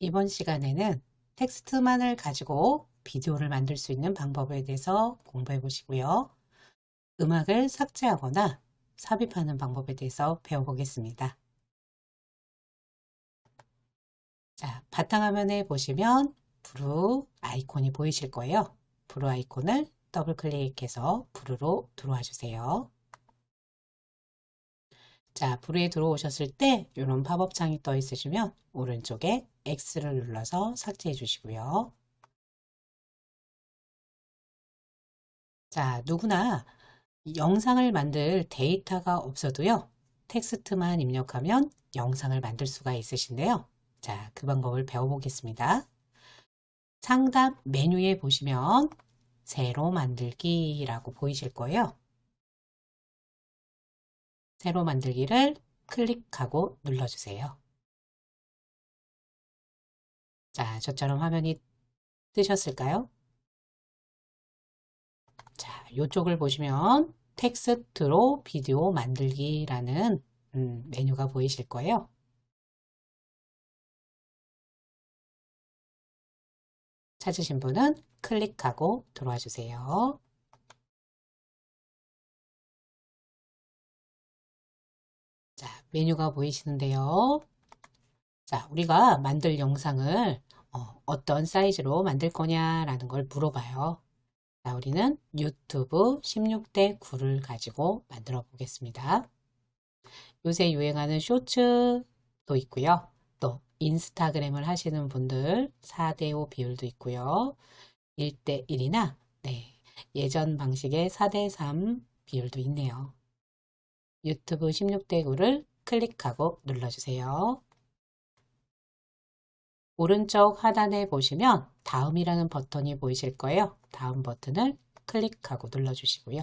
이번 시간에는 텍스트만을 가지고 비디오를 만들 수 있는 방법에 대해서 공부해 보시고요. 음악을 삭제하거나 삽입하는 방법에 대해서 배워보겠습니다. 자, 바탕화면에 보시면 브루 아이콘이 보이실 거예요. 브루 아이콘을 더블 클릭해서 브루로 들어와 주세요. 자, 브루에 들어오셨을 때 이런 팝업 창이 떠 있으시면 오른쪽에 X를 눌러서 삭제해 주시고요. 자, 누구나 영상을 만들 데이터가 없어도요. 텍스트만 입력하면 영상을 만들 수가 있으신데요. 자, 그 방법을 배워보겠습니다. 상단 메뉴에 보시면 새로 만들기라고 보이실 거예요. 새로 만들기를 클릭하고 눌러주세요. 자, 저처럼 화면이 뜨셨을까요? 자, 이쪽을 보시면 텍스트로 비디오 만들기라는 음, 메뉴가 보이실 거예요. 찾으신 분은 클릭하고 들어와 주세요. 자, 메뉴가 보이시는데요. 자, 우리가 만들 영상을 어, 떤 사이즈로 만들 거냐라는 걸 물어봐요. 자, 우리는 유튜브 16대 9를 가지고 만들어 보겠습니다. 요새 유행하는 쇼츠도 있고요. 또 인스타그램을 하시는 분들 4대5 비율도 있고요. 1대 1이나 네, 예전 방식의 4대 3 비율도 있네요. 유튜브 16대 9를 클릭하고 눌러주세요. 오른쪽 하단에 보시면 다음이라는 버튼이 보이실 거예요. 다음 버튼을 클릭하고 눌러주시고요.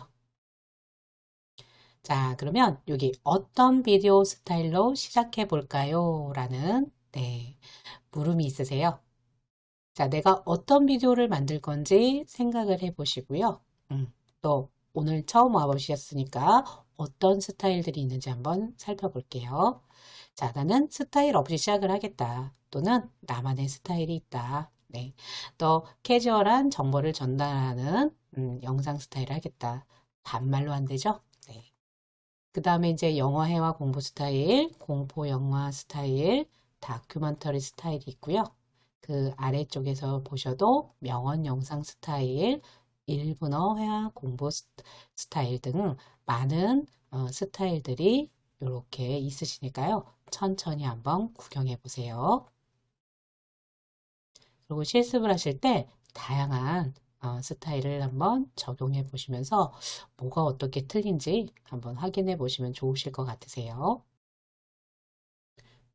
자, 그러면 여기 어떤 비디오 스타일로 시작해 볼까요? 라는 네, 물음이 있으세요. 자, 내가 어떤 비디오를 만들 건지 생각을 해 보시고요. 음, 또 오늘 처음 와보셨으니까 어떤 스타일들이 있는지 한번 살펴볼게요. 자, 나는 스타일 없이 시작을 하겠다. 또는 나만의 스타일이 있다. 네. 또 캐주얼한 정보를 전달하는 음, 영상 스타일을 하겠다. 반말로 안 되죠? 네. 그 다음에 이제 영어회화 공부 스타일, 공포 영화 스타일, 다큐멘터리 스타일이 있고요. 그 아래쪽에서 보셔도 명언 영상 스타일, 일본어 회화 공부 스타일 등 많은 어, 스타일들이 이렇게 있으시니까요. 천천히 한번 구경해 보세요. 그리고 실습을 하실 때 다양한 어, 스타일을 한번 적용해 보시면서 뭐가 어떻게 틀린지 한번 확인해 보시면 좋으실 것 같으세요.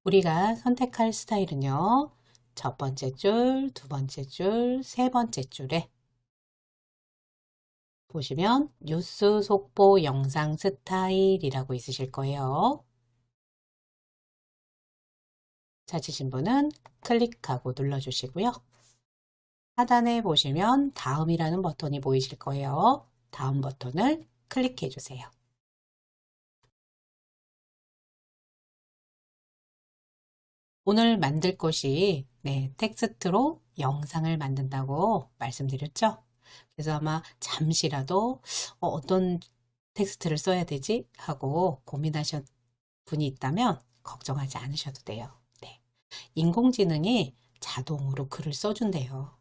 우리가 선택할 스타일은요. 첫 번째 줄, 두 번째 줄, 세 번째 줄에 보시면 뉴스 속보 영상 스타일이라고 있으실 거예요. 찾으신 분은 클릭하고 눌러주시고요. 하단에 보시면 다음이라는 버튼이 보이실 거예요. 다음 버튼을 클릭해 주세요. 오늘 만들 것이 네, 텍스트로 영상을 만든다고 말씀드렸죠? 그래서 아마 잠시라도 어, 떤 텍스트를 써야 되지? 하고 고민하신 분이 있다면 걱정하지 않으셔도 돼요. 네. 인공지능이 자동으로 글을 써준대요.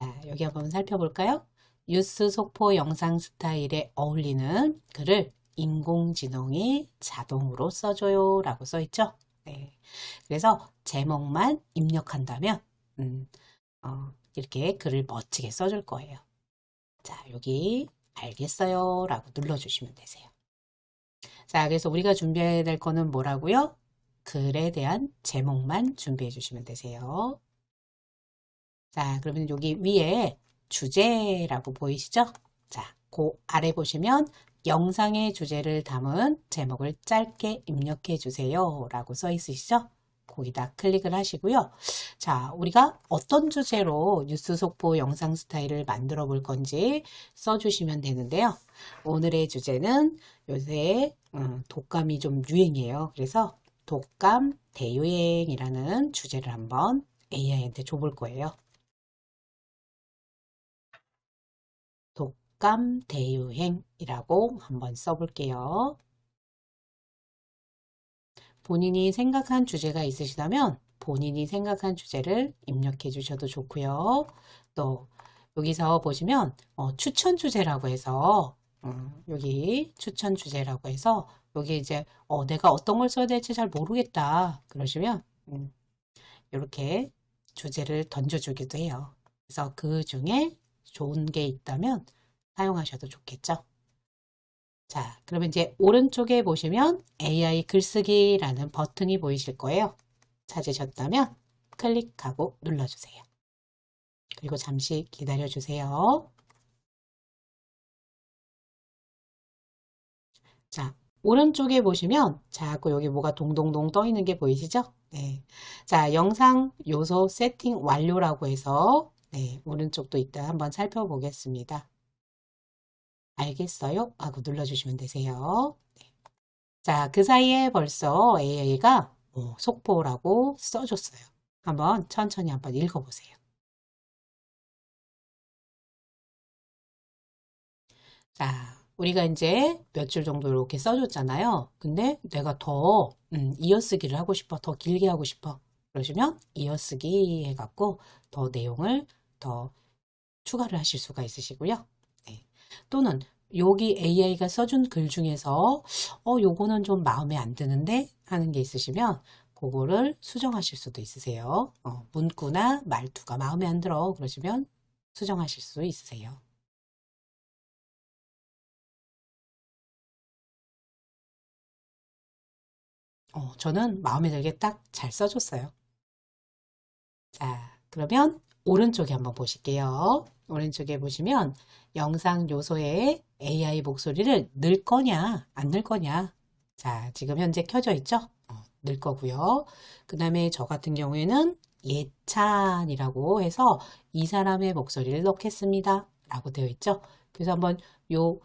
자, 여기 한번 살펴볼까요? 뉴스 속보 영상 스타일에 어울리는 글을 인공지능이 자동으로 써줘요 라고 써있죠. 네. 그래서 제목만 입력한다면 음, 어, 이렇게 글을 멋지게 써줄 거예요. 자, 여기 알겠어요 라고 눌러주시면 되세요. 자, 그래서 우리가 준비해야 될 거는 뭐라고요? 글에 대한 제목만 준비해 주시면 되세요. 자, 그러면 여기 위에 주제라고 보이시죠? 자, 그 아래 보시면 영상의 주제를 담은 제목을 짧게 입력해 주세요 라고 써 있으시죠? 거기다 클릭을 하시고요. 자, 우리가 어떤 주제로 뉴스 속보 영상 스타일을 만들어 볼 건지 써주시면 되는데요. 오늘의 주제는 요새 음, 독감이 좀 유행이에요. 그래서 독감 대유행이라는 주제를 한번 AI한테 줘볼 거예요. 독감 대유행이라고 한번 써볼게요. 본인이 생각한 주제가 있으시다면 본인이 생각한 주제를 입력해 주셔도 좋고요. 또 여기서 보시면 어, 추천 주제라고 해서 음, 여기 추천 주제라고 해서 여기 이제 어, 내가 어떤 걸 써야 될지 잘 모르겠다 그러시면 음, 이렇게 주제를 던져주기도 해요. 그래서 그 중에 좋은 게 있다면 사용하셔도 좋겠죠. 자, 그러면 이제 오른쪽에 보시면 AI 글쓰기라는 버튼이 보이실 거예요. 찾으셨다면 클릭하고 눌러주세요. 그리고 잠시 기다려 주세요. 자, 오른쪽에 보시면 자꾸 여기 뭐가 동동동 떠 있는 게 보이시죠? 네. 자, 영상 요소 세팅 완료라고 해서 네, 오른쪽도 있다 한번 살펴보겠습니다. 알겠어요? 하고 눌러주시면 되세요. 네. 자, 그 사이에 벌써 AI가 어, 속보라고 써줬어요. 한번 천천히 한번 읽어보세요. 자, 우리가 이제 몇 줄 정도 이렇게 써줬잖아요. 근데 내가 더 음, 이어쓰기를 하고 싶어. 더 길게 하고 싶어. 그러시면 이어쓰기 해갖고 더 내용을 더 추가를 하실 수가 있으시고요. 네. 또는 여기 AI가 써준 글 중에서 어 요거는 좀 마음에 안 드는데 하는 게 있으시면 그거를 수정하실 수도 있으세요. 어, 문구나 말투가 마음에 안 들어 그러시면 수정하실 수 있으세요. 어, 저는 마음에 들게 딱 잘 써줬어요. 자, 그러면 오른쪽에 한번 보실게요. 오른쪽에 보시면 영상 요소에 AI 목소리를 넣을 거냐, 안 넣을 거냐. 자, 지금 현재 켜져 있죠? 어, 넣을 거고요. 그 다음에 저 같은 경우에는 예찬이라고 해서 이 사람의 목소리를 넣겠습니다. 라고 되어 있죠? 그래서 한번 요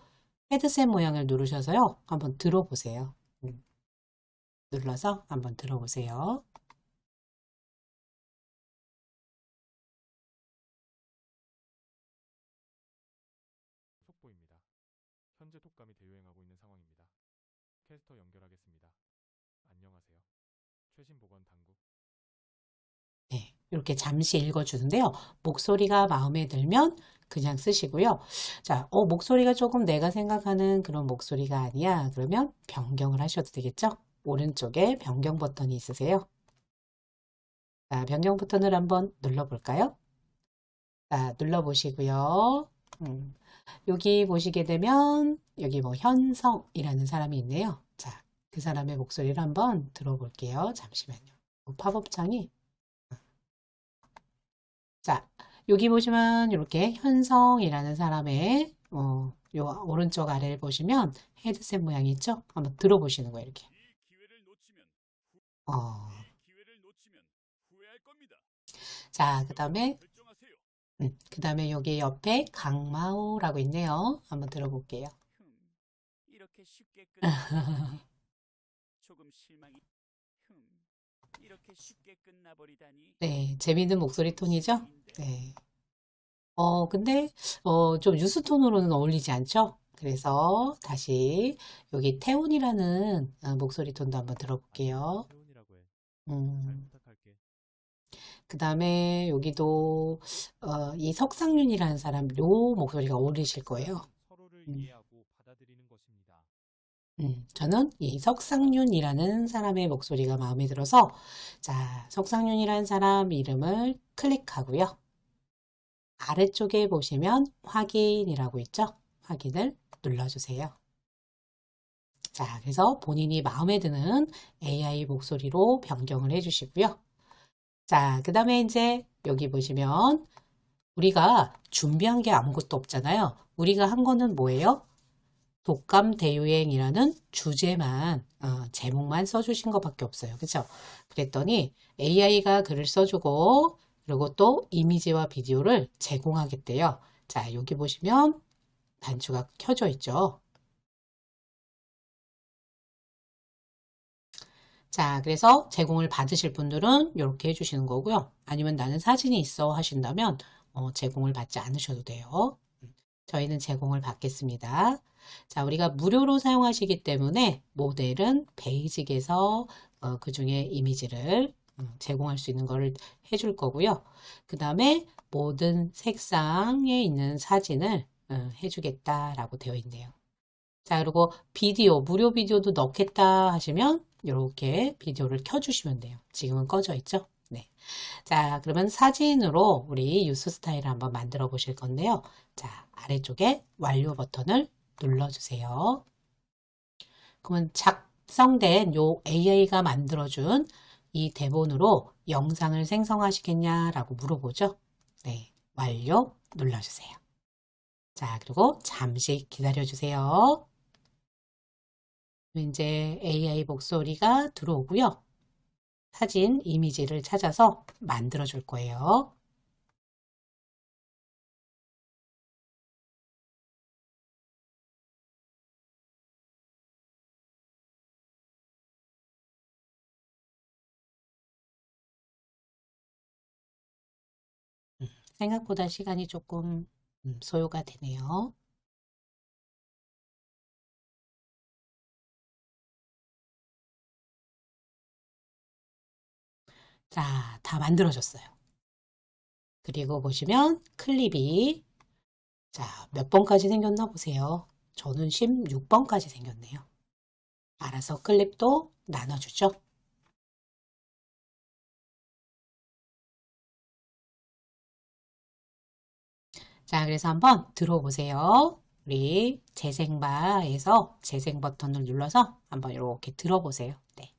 헤드셋 모양을 누르셔서요. 한번 들어보세요. 음. 눌러서 한번 들어보세요. 속보입니다. 현재 독감이 대유행하고 있는 상황입니다. 캐스터 연결하겠습니다. 안녕하세요. 최신 보건 당국 네, 이렇게 잠시 읽어주는데요. 목소리가 마음에 들면 그냥 쓰시고요. 자, 어, 목소리가 조금 내가 생각하는 그런 목소리가 아니야. 그러면 변경을 하셔도 되겠죠? 오른쪽에 변경 버튼이 있으세요. 자, 변경 버튼을 한번 눌러볼까요? 자, 눌러보시고요. 음, 여기 보시게 되면 여기 뭐 현성이라는 사람이 있네요. 자, 그 사람의 목소리를 한번 들어볼게요. 잠시만요. 팝업 창이 자, 여기 보시면 이렇게 현성이라는 사람의 어, 요 오른쪽 아래를 보시면 헤드셋 모양이 있죠? 한번 들어보시는 거예요, 이렇게. 이 기회를 놓치면 어, 이 기회를 놓치면 후회할 겁니다. 자, 그 다음에. 음, 그 다음에 여기 옆에 강마오라고 있네요. 한번 들어볼게요. 흠, 이렇게 쉽게 끝나버리다니 조금 실망이 흠, 이렇게 쉽게 끝나버리다니 네, 재밌는 목소리 톤이죠? 실망인데. 네. 어, 근데 어, 좀 뉴스 톤으로는 어울리지 않죠? 그래서 다시 여기 태훈이라는 어, 목소리 톤도 한번 들어볼게요. 해. 잘 음, 부탁할게. 그 다음에 여기도 어, 이 석상윤이라는 사람 요 목소리가 어울리실 거예요. 서로를 음. 이해하고 받아들이는 것입니다. 음, 저는 이 석상윤이라는 사람의 목소리가 마음에 들어서 자, 석상윤이라는 사람 이름을 클릭하고요. 아래쪽에 보시면 확인이라고 있죠? 확인을 눌러주세요. 자, 그래서 본인이 마음에 드는 AI 목소리로 변경을 해주시고요. 자, 그 다음에 이제 여기 보시면 우리가 준비한 게 아무것도 없잖아요. 우리가 한 거는 뭐예요? 독감 대유행이라는 주제만, 어, 제목만 써주신 것밖에 없어요. 그죠? 그랬더니 AI가 글을 써주고, 그리고 또 이미지와 비디오를 제공하겠대요. 자, 여기 보시면 단추가 켜져 있죠. 자, 그래서 제공을 받으실 분들은 이렇게 해주시는 거고요. 아니면 나는 사진이 있어 하신다면 어, 제공을 받지 않으셔도 돼요. 저희는 제공을 받겠습니다. 자, 우리가 무료로 사용하시기 때문에 모델은 베이직에서 어, 그 중에 이미지를 음, 제공할 수 있는 거를 해줄 거고요. 그 다음에 모든 색상에 있는 사진을 음, 해주겠다라고 되어 있네요. 자, 그리고 비디오, 무료 비디오도 넣겠다 하시면 이렇게 비디오를 켜주시면 돼요. 지금은 꺼져 있죠? 네. 자, 그러면 사진으로 우리 유스 스타일을 한번 만들어 보실 건데요. 자, 아래쪽에 완료 버튼을 눌러주세요. 그러면 작성된 요 AI가 만들어준 이 대본으로 영상을 생성하시겠냐라고 물어보죠. 네, 완료 눌러주세요. 자, 그리고 잠시 기다려주세요. 이제 AI 목소리가 들어오고요. 사진, 이미지를 찾아서 만들어 줄 거예요. 음, 생각보다 시간이 조금 음, 소요가 되네요. 자, 다 만들어졌어요. 그리고 보시면 클립이 자, 몇 번까지 생겼나 보세요. 저는 16번까지 생겼네요. 알아서 클립도 나눠주죠. 자, 그래서 한번 들어보세요. 우리 재생바에서 재생 버튼을 눌러서 한번 이렇게 들어보세요. 네.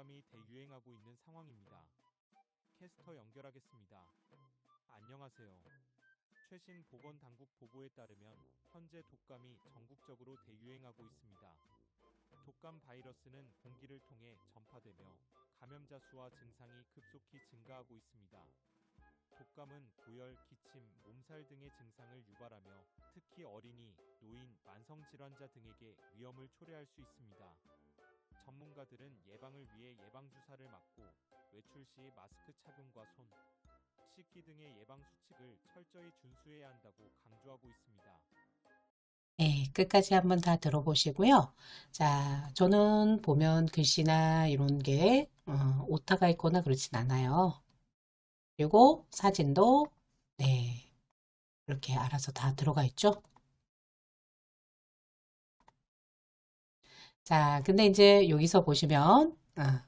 독감이 대유행하고 있는 상황입니다. 캐스터 연결하겠습니다. 안녕하세요. 최신 보건당국 보고에 따르면 현재 독감이 전국적으로 대유행하고 있습니다. 독감 바이러스는 공기를 통해 전파되며 감염자 수와 증상이 급속히 증가하고 있습니다. 독감은 고열, 기침, 몸살 등의 증상을 유발하며 특히 어린이, 노인, 만성질환자 등에게 위험을 초래할 수 있습니다. 전문가들은 예방을 위해 예방주사를 맞고 외출 시 마스크 착용과 손, 씻기 등의 예방 수칙을 철저히 준수해야 한다고 강조하고 있습니다. 네, 끝까지 한번 다 들어보시고요. 자, 저는 보면 글씨나 이런 게 어, 오타가 있거나 그렇진 않아요. 그리고 사진도 네, 이렇게 알아서 다 들어가 있죠. 자, 근데 이제 여기서 보시면 아,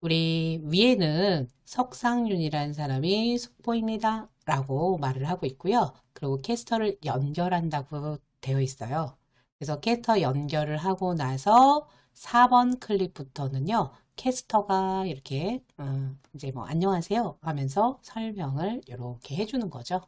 우리 위에는 석상윤이라는 사람이 속보입니다. 라고 말을 하고 있고요. 그리고 캐스터를 연결한다고 되어 있어요. 그래서 캐스터 연결을 하고 나서 4번 클립부터는요. 캐스터가 이렇게 음, 이제 뭐 안녕하세요 하면서 설명을 이렇게 해주는 거죠.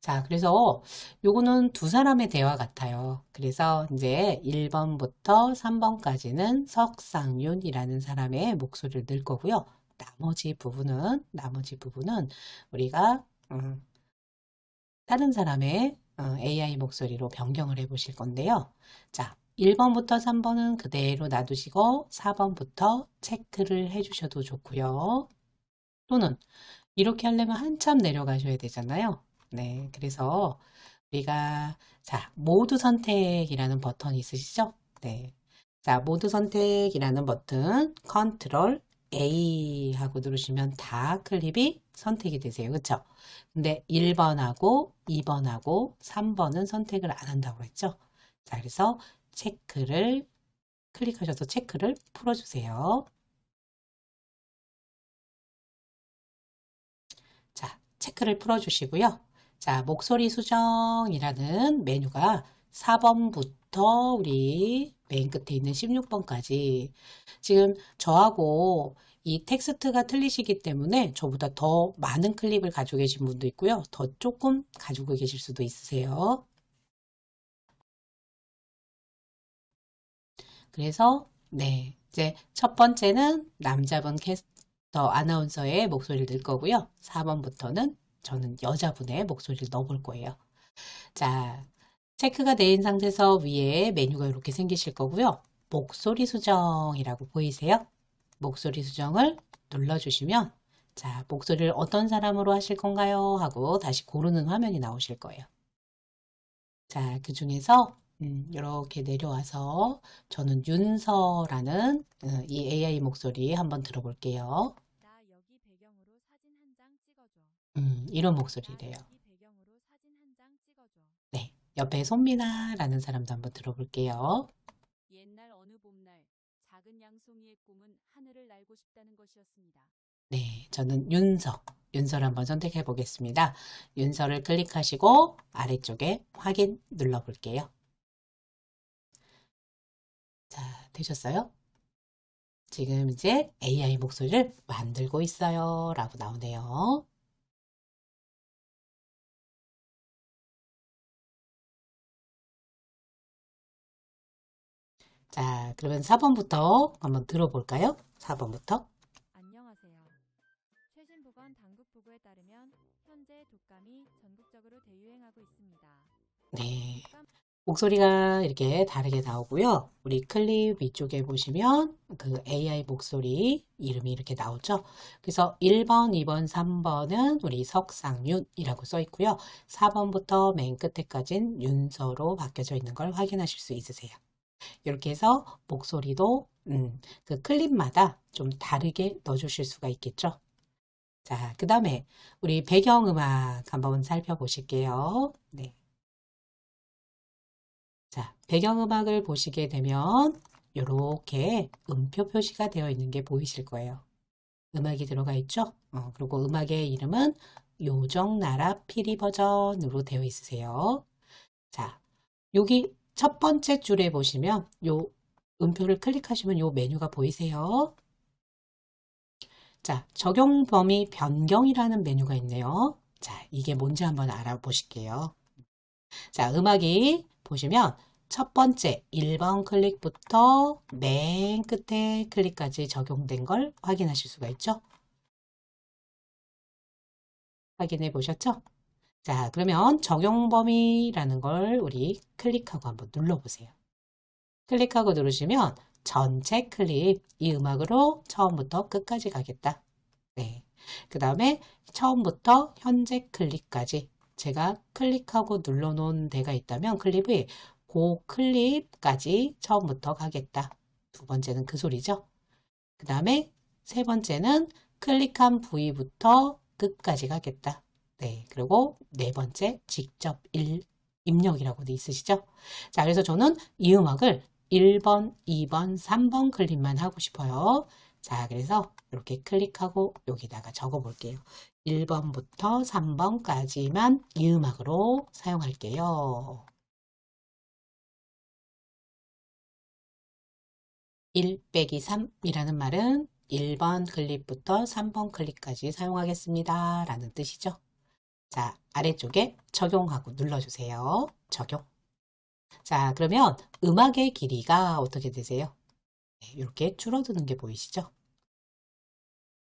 자, 그래서 요거는 두 사람의 대화 같아요. 그래서 이제 1번부터 3번까지는 석상윤이라는 사람의 목소리를 넣을 거고요. 나머지 부분은 나머지 부분은 우리가 음, 다른 사람의 어, AI 목소리로 변경을 해 보실 건데요. 자, 1번부터 3번은 그대로 놔두시고 4번부터 체크를 해 주셔도 좋고요. 또는 이렇게 하려면 한참 내려가셔야 되잖아요. 네, 그래서 우리가 자, 모드 선택이라는 버튼이 있으시죠? 네. 자, 모드 선택이라는 버튼 컨트롤 A 하고 누르시면 다 클립이 선택이 되세요. 그쵸? 근데 1번하고 2번하고 3번은 선택을 안 한다고 했죠? 자, 그래서 체크를 클릭하셔서 체크를 풀어주세요. 자, 체크를 풀어주시고요. 자, 목소리 수정이라는 메뉴가 4번부터 우리 맨 끝에 있는 16번까지 지금 저하고 이 텍스트가 틀리시기 때문에 저보다 더 많은 클립을 가지고 계신 분도 있고요. 더 조금 가지고 계실 수도 있으세요. 그래서 네, 이제 첫 번째는 남자분 캐스터 아나운서의 목소리를 넣을 거고요. 4번부터는 저는 여자분의 목소리를 넣어볼 거예요. 자, 체크가 된 상태에서 위에 메뉴가 이렇게 생기실 거고요. 목소리 수정이라고 보이세요? 목소리 수정을 눌러주시면 자, 목소리를 어떤 사람으로 하실 건가요? 하고 다시 고르는 화면이 나오실 거예요. 자, 그 중에서 음, 이렇게 내려와서 저는 윤서라는 어, 이 AI 목소리 한번 들어볼게요. 나 여기 배경으로 사진 한 장 찍어줘. 음, 이런 나 목소리래요. 네, 옆에 손미나라는 사람도 한번 들어볼게요. 옛날 어느 봄날 작은 양송이의 꿈은 하늘을 날고 싶다는 것이었습니다. 네, 저는 윤서, 윤서를 한번 선택해 보겠습니다. 윤서를 클릭하시고 아래쪽에 확인 눌러 볼게요. 자, 되셨어요? 지금 이제 AI 목소리를 만들고 있어요. 라고 나오네요. 자, 그러면 4번부터 한번 들어볼까요? 4번부터. 안녕하세요. 최신 보건 당국 보고에 따르면 현재 독감이 전국적으로 대유행하고 있습니다. 네. 목소리가 이렇게 다르게 나오고요. 우리 클립 위쪽에 보시면 그 AI 목소리 이름이 이렇게 나오죠. 그래서 1번, 2번, 3번은 우리 석상윤이라고 써 있고요. 4번부터 맨 끝에까지는 윤서로 바뀌어져 있는 걸 확인하실 수 있으세요. 이렇게 해서 목소리도 음, 그 클립마다 좀 다르게 넣어주실 수가 있겠죠. 자, 그 다음에 우리 배경음악 한번 살펴보실게요. 네. 자, 배경음악을 보시게 되면 이렇게 음표 표시가 되어 있는 게 보이실 거예요. 음악이 들어가 있죠? 어, 그리고 음악의 이름은 요정나라 피리 버전으로 되어 있으세요. 자, 여기 첫 번째 줄에 보시면 요 음표를 클릭하시면 요 메뉴가 보이세요. 자, 적용 범위 변경이라는 메뉴가 있네요. 자, 이게 뭔지 한번 알아보실게요. 자, 음악이 보시면 첫 번째 1번 클릭부터 맨 끝에 클릭까지 적용된 걸 확인하실 수가 있죠. 확인해 보셨죠? 자, 그러면 적용 범위라는 걸 우리 클릭하고 한번 눌러보세요. 클릭하고 누르시면 전체 클립, 이 음악으로 처음부터 끝까지 가겠다. 네. 그 다음에 처음부터 현재 클립까지 제가 클릭하고 눌러놓은 데가 있다면 클립이 그 클립까지 처음부터 가겠다. 두 번째는 그 소리죠. 그 다음에 세 번째는 클릭한 부위부터 끝까지 가겠다. 네, 그리고 네 번째 직접 일, 입력이라고 돼 있으시죠? 자, 그래서 저는 이 음악을 1번, 2번, 3번 클릭만 하고 싶어요. 자, 그래서 이렇게 클릭하고 여기다가 적어 볼게요. 1번부터 3번까지만 이 음악으로 사용할게요. 1 빼기 3이라는 말은 1번 클립부터 3번 클립까지 사용하겠습니다. 라는 뜻이죠. 자, 아래쪽에 적용하고 눌러주세요. 적용. 자, 그러면 음악의 길이가 어떻게 되세요? 네, 이렇게 줄어드는 게 보이시죠?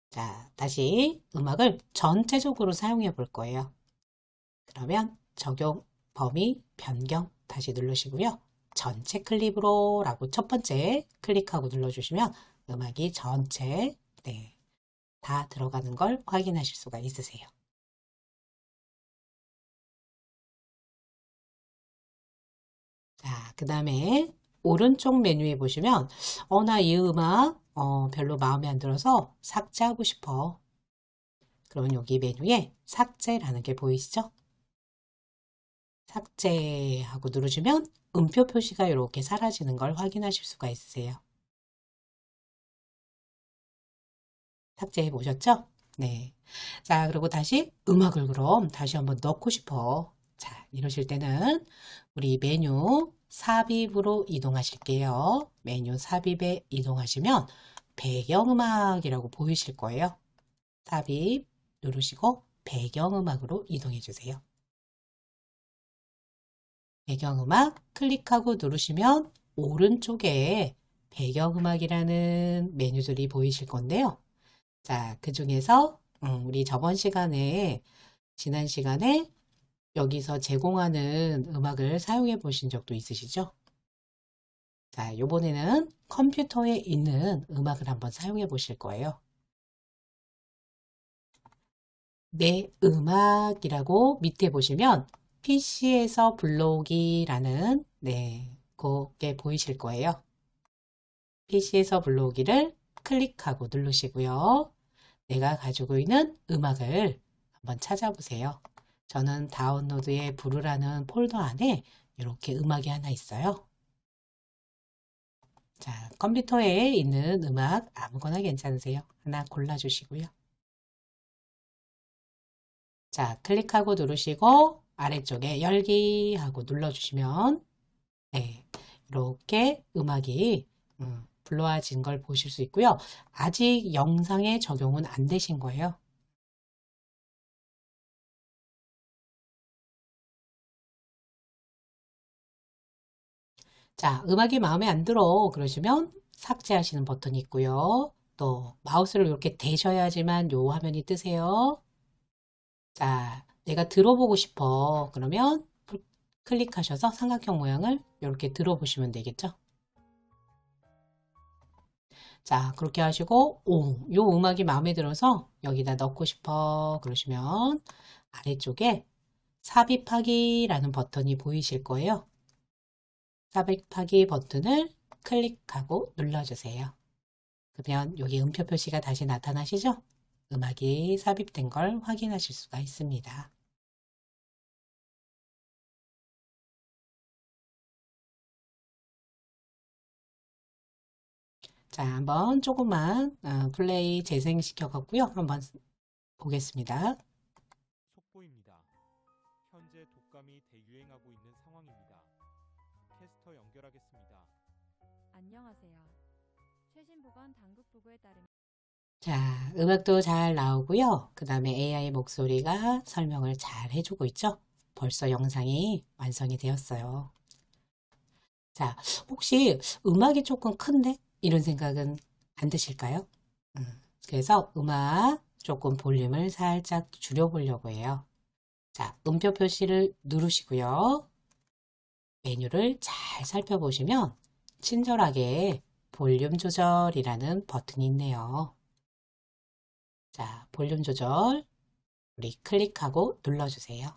자, 다시 음악을 전체적으로 사용해 볼 거예요. 그러면 적용 범위 변경 다시 누르시고요. 전체 클립으로 라고 첫 번째 클릭하고 눌러주시면 음악이 전체 네, 다 들어가는 걸 확인하실 수가 있으세요. 자, 그 다음에 오른쪽 메뉴에 보시면 어, 나 이 음악 어, 별로 마음에 안 들어서 삭제하고 싶어. 그러면 여기 메뉴에 삭제라는 게 보이시죠? 삭제하고 누르시면 음표 표시가 이렇게 사라지는 걸 확인하실 수가 있으세요. 삭제해 보셨죠? 네. 자, 그리고 다시 음악을 그럼 다시 한번 넣고 싶어. 자, 이러실 때는 우리 메뉴 삽입으로 이동하실게요. 메뉴 삽입에 이동하시면 배경음악이라고 보이실 거예요. 삽입 누르시고 배경음악으로 이동해 주세요. 배경음악 클릭하고 누르시면 오른쪽에 배경음악이라는 메뉴들이 보이실 건데요. 자, 그 중에서 음, 우리 저번 시간에 지난 시간에 여기서 제공하는 음악을 사용해 보신 적도 있으시죠? 자, 요번에는 컴퓨터에 있는 음악을 한번 사용해 보실 거예요. 내 음악이라고 밑에 보시면 PC에서 불러오기라는 네, 그게 보이실 거예요. PC에서 불러오기를 클릭하고 누르시고요. 내가 가지고 있는 음악을 한번 찾아보세요. 저는 다운로드에 부르라는 폴더 안에 이렇게 음악이 하나 있어요. 자, 컴퓨터에 있는 음악 아무거나 괜찮으세요. 하나 골라주시고요. 자, 클릭하고 누르시고 아래쪽에 열기 하고 눌러주시면 네, 이렇게 음악이 음, 불러와진 걸 보실 수 있고요. 아직 영상에 적용은 안 되신 거예요. 자, 음악이 마음에 안 들어 그러시면 삭제하시는 버튼이 있고요. 또 마우스를 이렇게 대셔야지만 요 화면이 뜨세요. 자, 내가 들어보고 싶어. 그러면 클릭하셔서 삼각형 모양을 이렇게 들어보시면 되겠죠. 자, 그렇게 하시고, 오, 요 음악이 마음에 들어서 여기다 넣고 싶어. 그러시면 아래쪽에 삽입하기라는 버튼이 보이실 거예요. 삽입하기 버튼을 클릭하고 눌러주세요. 그러면 여기 음표 표시가 다시 나타나시죠? 음악이 삽입된 걸 확인하실 수가 있습니다. 자, 한번 조금만 어, 플레이 재생시켜 갖고요. 한번 보겠습니다. 속보입니다. 현재 독감이 대유행하고 있는 상황입니다. 캐스터 연결하겠습니다. 안녕하세요. 최신 보건 당국 보고에 따르면 자, 음악도 잘 나오고요. 그 다음에 AI 목소리가 설명을 잘 해주고 있죠? 벌써 영상이 완성이 되었어요. 자, 혹시 음악이 조금 큰데? 이런 생각은 안 드실까요? 음, 그래서 음악 조금 볼륨을 살짝 줄여보려고 해요. 자, 음표 표시를 누르시고요. 메뉴를 잘 살펴보시면 친절하게 볼륨 조절이라는 버튼이 있네요. 자, 볼륨 조절 우리 클릭하고 눌러주세요.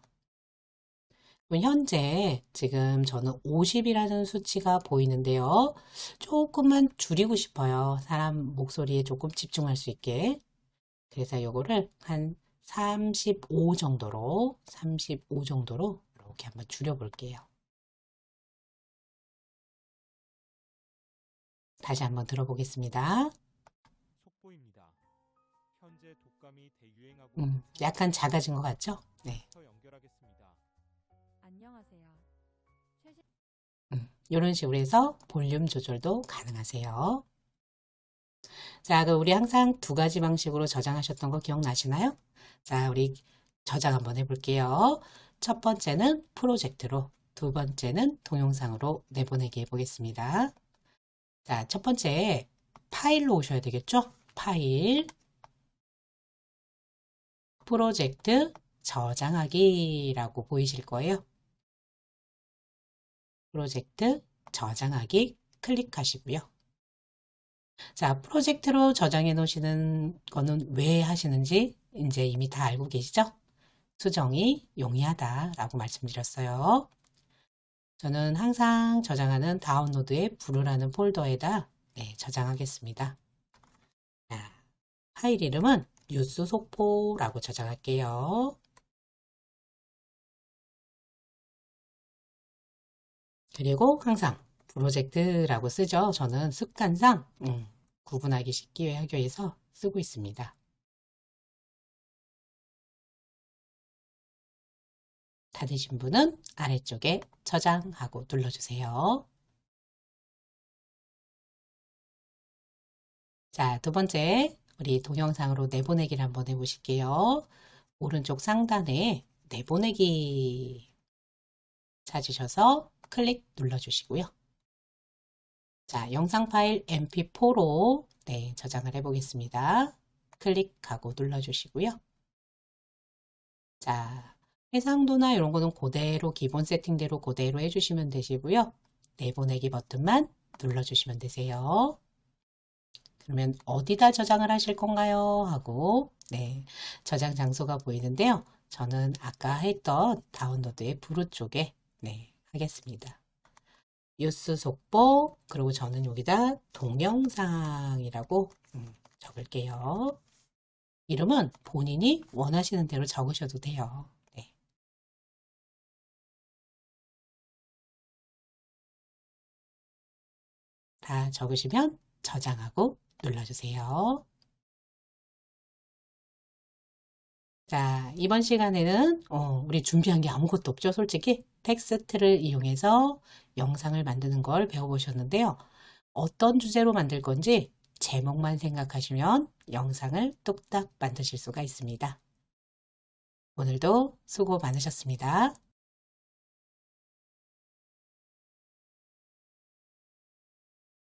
현재 지금 저는 50이라는 수치가 보이는데요. 조금만 줄이고 싶어요. 사람 목소리에 조금 집중할 수 있게. 그래서 요거를 한 35 정도로, 35 정도로 이렇게 한번 줄여볼게요. 다시 한번 들어보겠습니다. 속보입니다. 현재 독감이 대유행하고 음, 약간 작아진 것 같죠? 네. 연결하겠습니다. 안녕하세요. 최신 음, 이런 식으로 해서 볼륨 조절도 가능하세요. 자, 그 우리 항상 두 가지 방식으로 저장하셨던 거 기억나시나요? 자, 우리 저장 한번 해볼게요. 첫 번째는 프로젝트로, 두 번째는 동영상으로 내보내기 해보겠습니다. 자, 첫 번째 파일로 오셔야 되겠죠? 파일, 프로젝트 저장하기라고 보이실 거예요. 프로젝트 저장하기 클릭하시고요. 자, 프로젝트로 저장해 놓으시는 거는 왜 하시는지 이제 이미 다 알고 계시죠? 수정이 용이하다라고 말씀드렸어요. 저는 항상 저장하는 다운로드에 부르라는 폴더에다 네, 저장하겠습니다. 자, 파일 이름은 뉴스 속보라고 저장할게요. 그리고 항상 프로젝트라고 쓰죠. 저는 습관상 음, 구분하기 쉽게 하기 위해서 쓰고 있습니다. 다 되신 분은 아래쪽에 저장하고 눌러주세요. 자, 두 번째 우리 동영상으로 내보내기를 한번 해보실게요. 오른쪽 상단에 내보내기 찾으셔서 클릭 눌러주시고요. 자, 영상 파일 mp4로 네, 저장을 해보겠습니다. 클릭하고 눌러주시고요. 자, 해상도나 이런 거는 그대로 기본 세팅대로 그대로 해주시면 되시고요. 내보내기 버튼만 눌러주시면 되세요. 그러면 어디다 저장을 하실 건가요? 하고 네, 저장 장소가 보이는데요. 저는 아까 했던 다운로드의 부루 쪽에 네, 하겠습니다. 뉴스 속보 그리고 저는 여기다 동영상이라고 음, 적을게요. 이름은 본인이 원하시는 대로 적으셔도 돼요. 다 적으시면 저장하고 눌러주세요. 자, 이번 시간에는 어, 우리 준비한 게 아무것도 없죠, 솔직히. 텍스트를 이용해서 영상을 만드는 걸 배워보셨는데요. 어떤 주제로 만들 건지 제목만 생각하시면 영상을 뚝딱 만드실 수가 있습니다. 오늘도 수고 많으셨습니다.